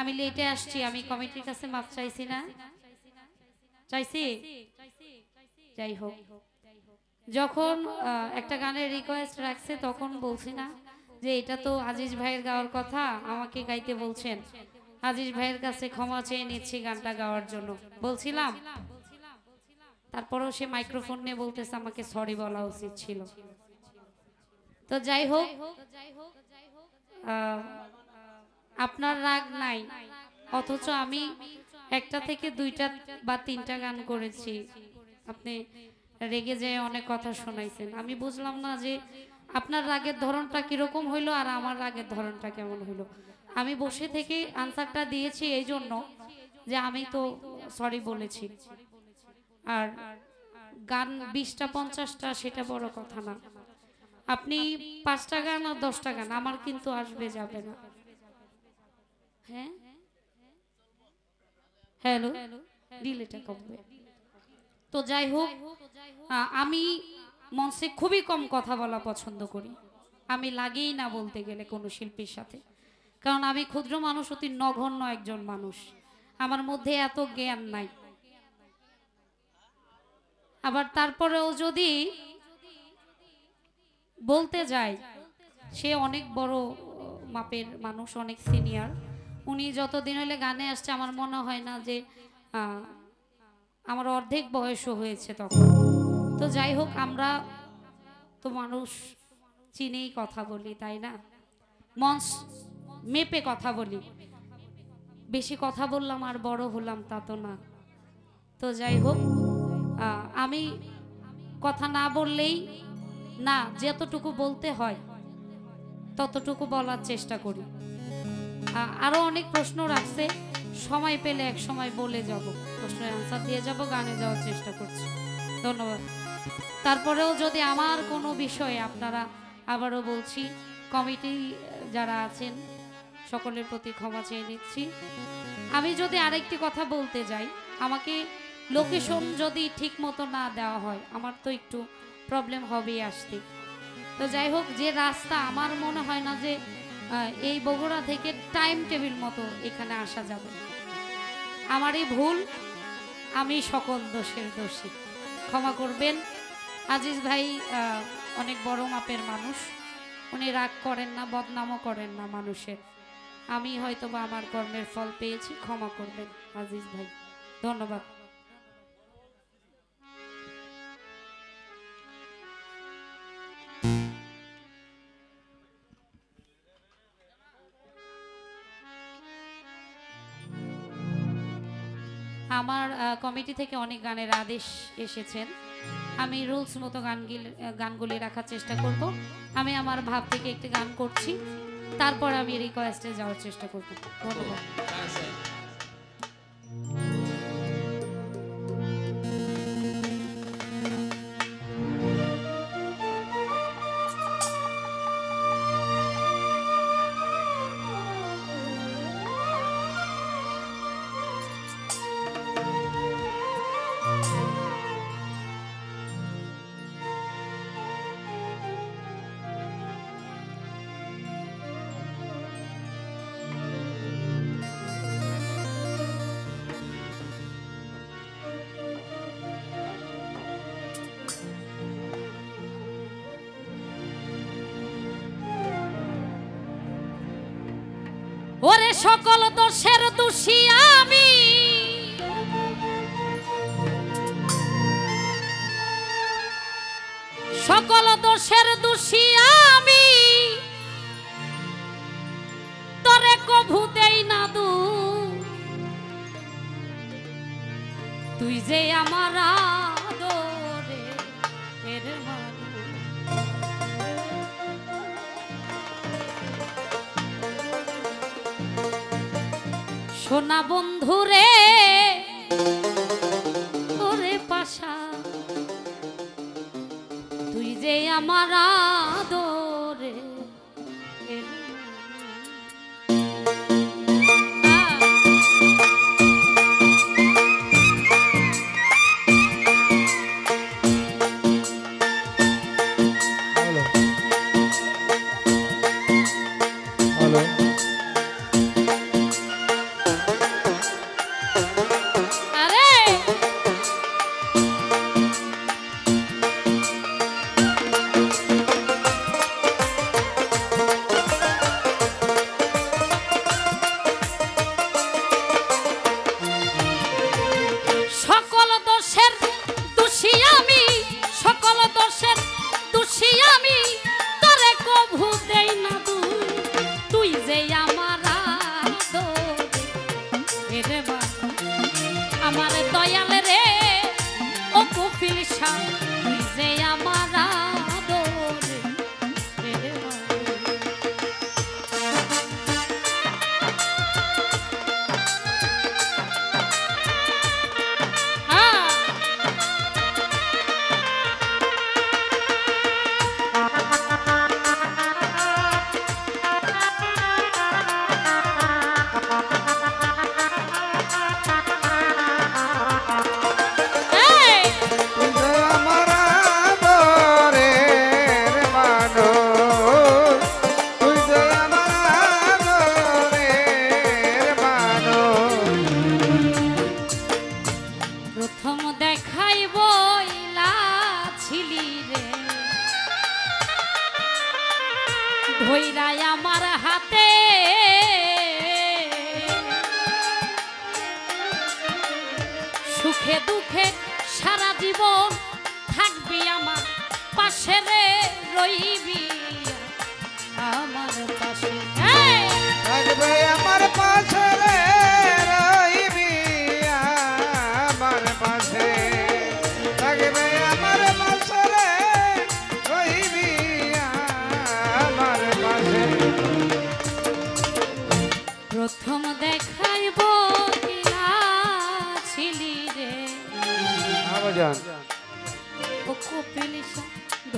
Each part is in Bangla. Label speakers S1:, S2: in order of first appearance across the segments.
S1: আমি লেটে আসছি, আমি কমিটির কাছে মাপ চাইছি না। চাইছি? যাই হোক। যখন একটা গানের রিকোয়েস্ট রাখছে, তখন বলছি না যে এটা তো আজিজ ভাইয়ের গাওয়ার কথা, আমাকে গাইতে বলছেন। আজিজ ভাইয়ের কাছে ক্ষমা চেয়ে নিচ্ছি গানটা গাওয়ার জন্য। বলছিলাম। তারপরেও সে মাইক্রোফোন নিয়ে বলতেছে, আমাকে সরি বলা উচিত ছিল। তো যাই হোক আপনার রাগ নাই, অথচ আমি একটা থেকে দুইটা বা তিনটা গান করেছি। আপনি রেগে যেয়ে অনেক কথা শোনাইছেন। আমি বুঝলাম না যে আপনার রাগের ধরনটা কীরকম হইল আর আমার রাগের ধরনটা কেমন হইল। আমি বসে থেকে আনসারটা দিয়েছি এই জন্য যে আমি তো সরি বলেছি। আর গান বিশটা, পঞ্চাশটা সেটা বড় কথা না। আপনি পাঁচটা গান আর দশটা গান, আমার কিন্তু আসবে যাবে না। হ্যাঁ? হ্যালো ডিলেটা কমবে তো যাই হোক আমি মঞ্চে খুবই কম কথা বলা পছন্দ করি। আমি লাগেই না বলতে গেলে কোনো শিল্পীর সাথে। কারণ আমি ক্ষুদ্র মানুষ অতি নগণ্য একজন মানুষ। আমার মধ্যে এত জ্ঞান নাই। আবার তারপরেও যদি বলতে যাই সে অনেক বড় মাপের মানুষ অনেক সিনিয়র। উনি যতদিন হলে গানে আসছে, আমার মনে হয় না যে আমার অর্ধেক বয়সও হয়েছে তখন। তো যাই হোক, আমরা তো মানুষ চিনেই কথা বলি, তাই না? মঞ্চ মেপে কথা বলি। বেশি কথা বললাম আর বড় হলাম তা তো না। তো যাই হোক আমি কথা না বললেই না, যতটুকু বলতে হয়, ততটুকু বলার চেষ্টা করি। আ- আরও অনেক প্রশ্ন রাখছে। সময় পেলে এক সময় বলে যাব। প্রশ্নের আনসার দিয়ে যাব, গানে যাওয়ার চেষ্টা করছি। ধন্যবাদ। তারপরেও যদি আমার কোনো বিষয়ে আপনারা আবারও বলছি, কমিটি যারা আছেন, সকলের প্রতি ক্ষমা চেয়ে নিচ্ছি। আমি যদি আরেকটি কথা বলতে যাই, আমাকে লোকেশন যদি ঠিক মতো না দেওয়া হয়, আমার তো একটু প্রবলেম হবেই আসতে। তো যাই হোক, যে রাস্তা আমার মনে হয় না যে এই বগুড়া থেকে টাইম টেবিল মতো এখানে আসা যাবে। আমারই ভুল, আমি সকল দোষের দোষী। ক্ষমা করবেন। আজিজ ভাই অনেক বড় মাপের মানুষ। উনি রাগ করেন না, বদনামও করেন না মানুষের। আমি হয়তো বা আমার কর্মের ফল পেয়েছি, ক্ষমা করবেন, আজিজ ভাই। ধন্যবাদ। আমার কমিটি থেকে অনেক গানের আদেশ এসেছেন। আমি রুলস মতো গানগুলি গানগুলি রাখার চেষ্টা করব। আমি আমার ভাব থেকে একটি গান করছি। তারপর আমি রিকোয়েস্টে যাওয়ার চেষ্টা করব। ধন্যবাদ। ওরে সকল দোষের দোষী আমি। সকল দোষের দোষী আমি। তরে কভু দেই না দু। তুই যে আমার আদরে এর মানুষ সোনা বন্ধু রে। ওরে পাশা তুই যে আমার আদরে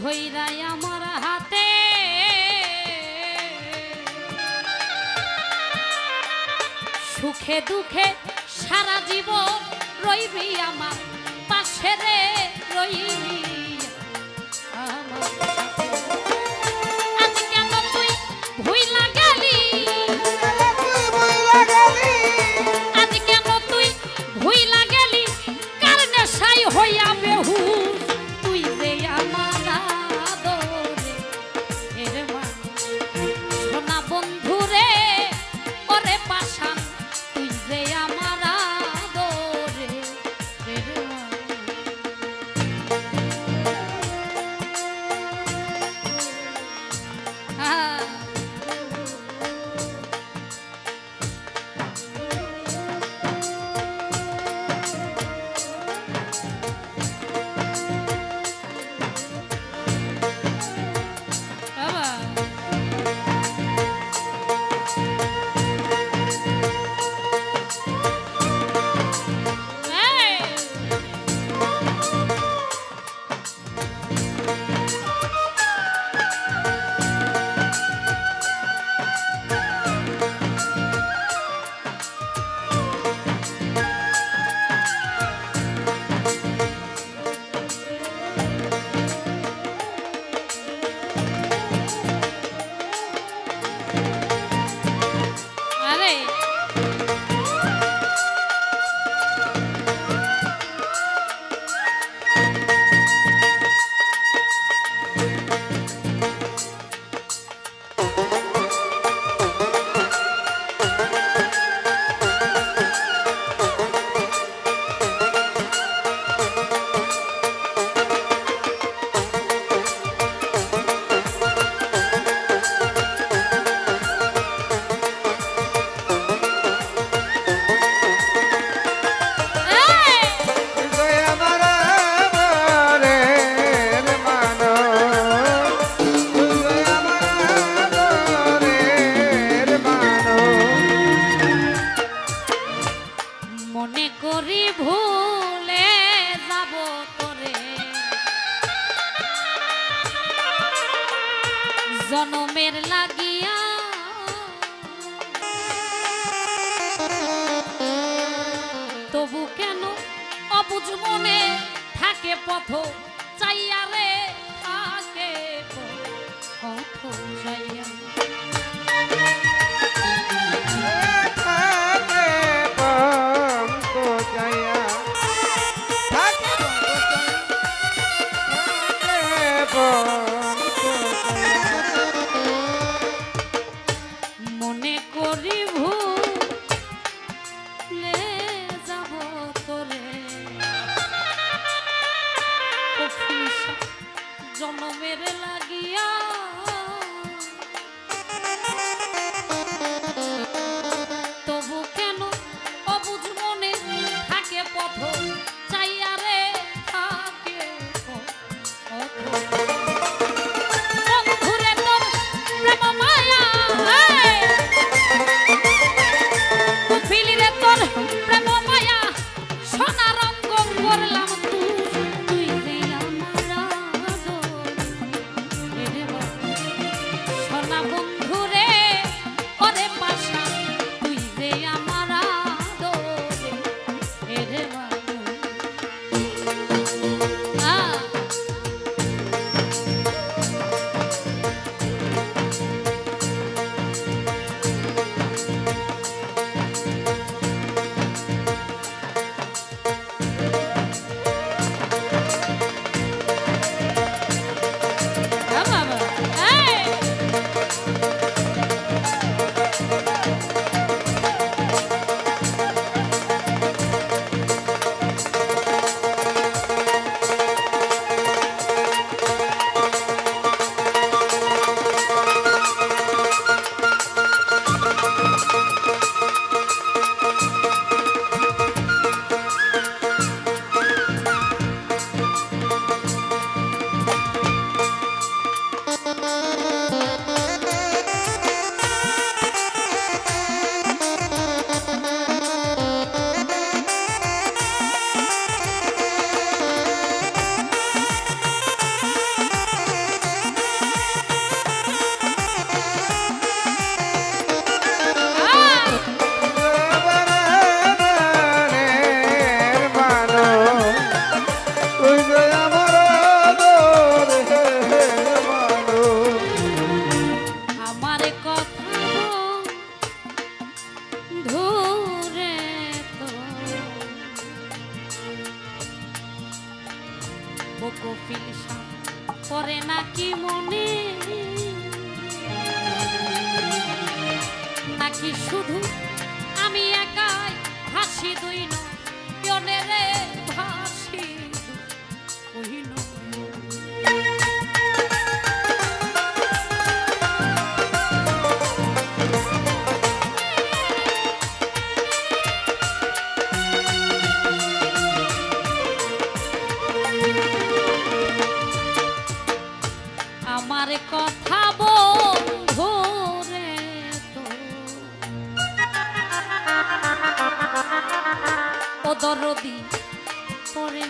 S1: ধৈরাই আমার হাতে। সুখে দুঃখে সারা জীবন রইবি আমার পাশে
S2: রে রইবি আমার।
S1: মনে করি ভুলে যাব তরে জনমের লাগিয়া তবু কেন অবুজ মনে থাকে পথ? চাইয়া রে থাকে পথ। চাইয়া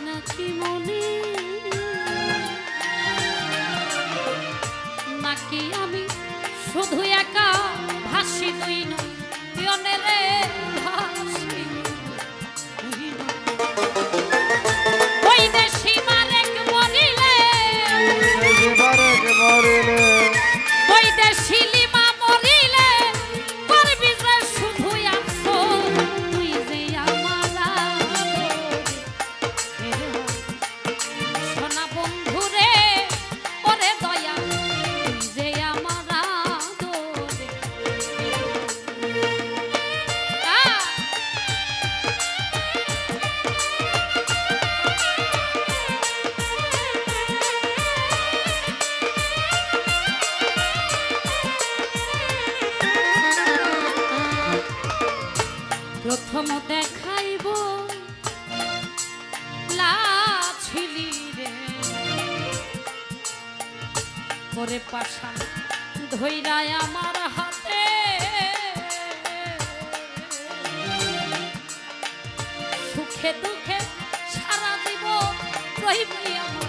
S1: নাকি মনে। নাকি আমি শুধু একা ভাসি তুই নই রে ভাস? হইব লাছিলি রে। করে পাশান ধৈরায় আমার হাতে। সুখে দুঃখে সারা দিব রহিবই আমার